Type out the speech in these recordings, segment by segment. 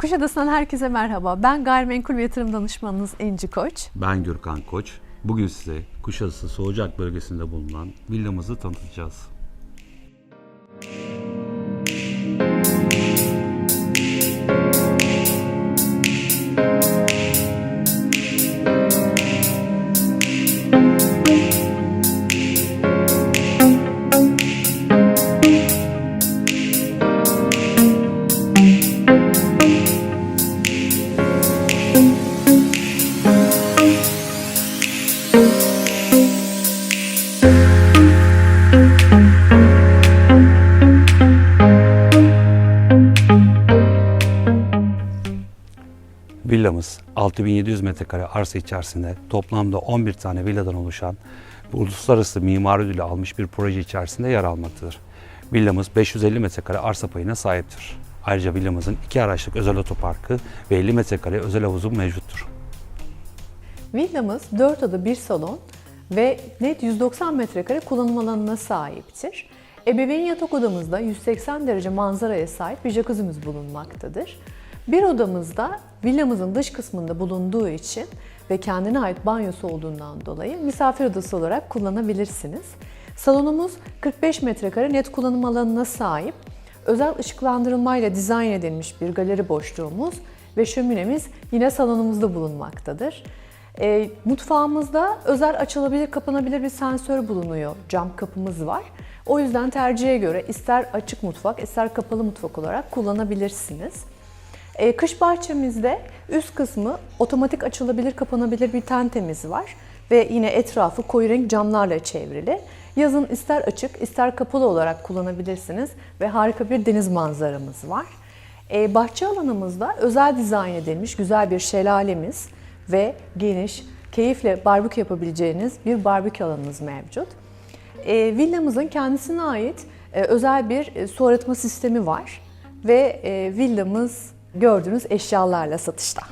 Kuşadası'ndan herkese merhaba. Ben gayrimenkul ve yatırım danışmanınız Enci Koç. Ben Gürkan Koç. Bugün size Kuşadası Soğucak bölgesinde bulunan villamızı tanıtacağız. Villamız 6700 metrekare arsa içerisinde toplamda 11 tane villadan oluşan uluslararası mimari ödülü almış bir proje içerisinde yer almaktadır. Villamız 550 metrekare arsa payına sahiptir. Ayrıca villamızın iki araçlık özel otoparkı ve 50 metrekare özel havuzu mevcuttur. Villamız 4 oda 1 salon ve net 190 metrekare kullanım alanına sahiptir. Ebeveyn yatak odamızda 180 derece manzaraya sahip bir jacuzzi'miz bulunmaktadır. Bir odamızda villamızın dış kısmında bulunduğu için ve kendine ait banyosu olduğundan dolayı misafir odası olarak kullanabilirsiniz. Salonumuz 45 metrekare net kullanım alanına sahip. Özel ışıklandırılmayla dizayn edilmiş bir galeri boşluğumuz ve şöminemiz yine salonumuzda bulunmaktadır. E, mutfağımızda özel açılabilir, kapanabilir bir sensör bulunuyor. Cam kapımız var. O yüzden tercihe göre ister açık mutfak, ister kapalı mutfak olarak kullanabilirsiniz. E, kış bahçemizde üst kısmı otomatik açılabilir, kapanabilir bir tentemiz var ve yine etrafı koyu renk camlarla çevrili. Yazın ister açık, ister kapalı olarak kullanabilirsiniz ve harika bir deniz manzaramız var. E, bahçe alanımızda özel dizayn edilmiş güzel bir şelalemiz ve geniş, keyifle barbekü yapabileceğiniz bir barbekü alanımız mevcut. E, villamızın kendisine ait e, özel bir e, su arıtma sistemi var ve e, villamız gördüğünüz eşyalarla satışta.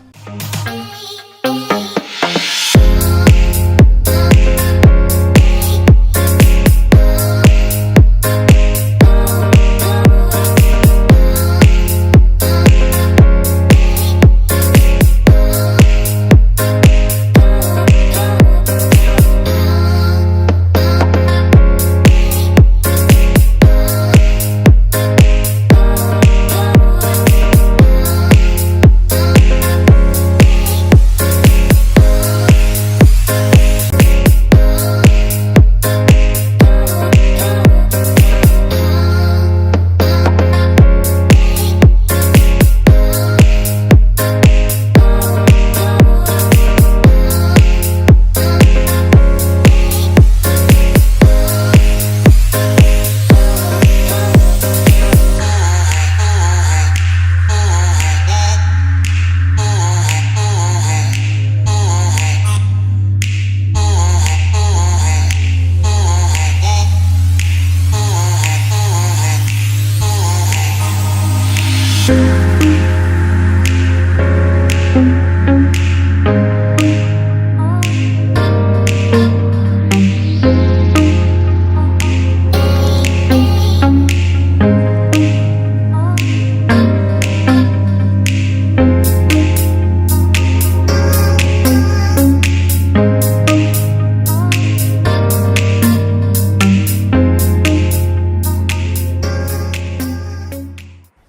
Nation.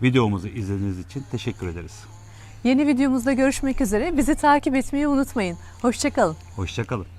Videomuzu izlediğiniz için teşekkür ederiz. Yeni videomuzda görüşmek üzere. Bizi takip etmeyi unutmayın. Hoşçakalın. Hoşçakalın.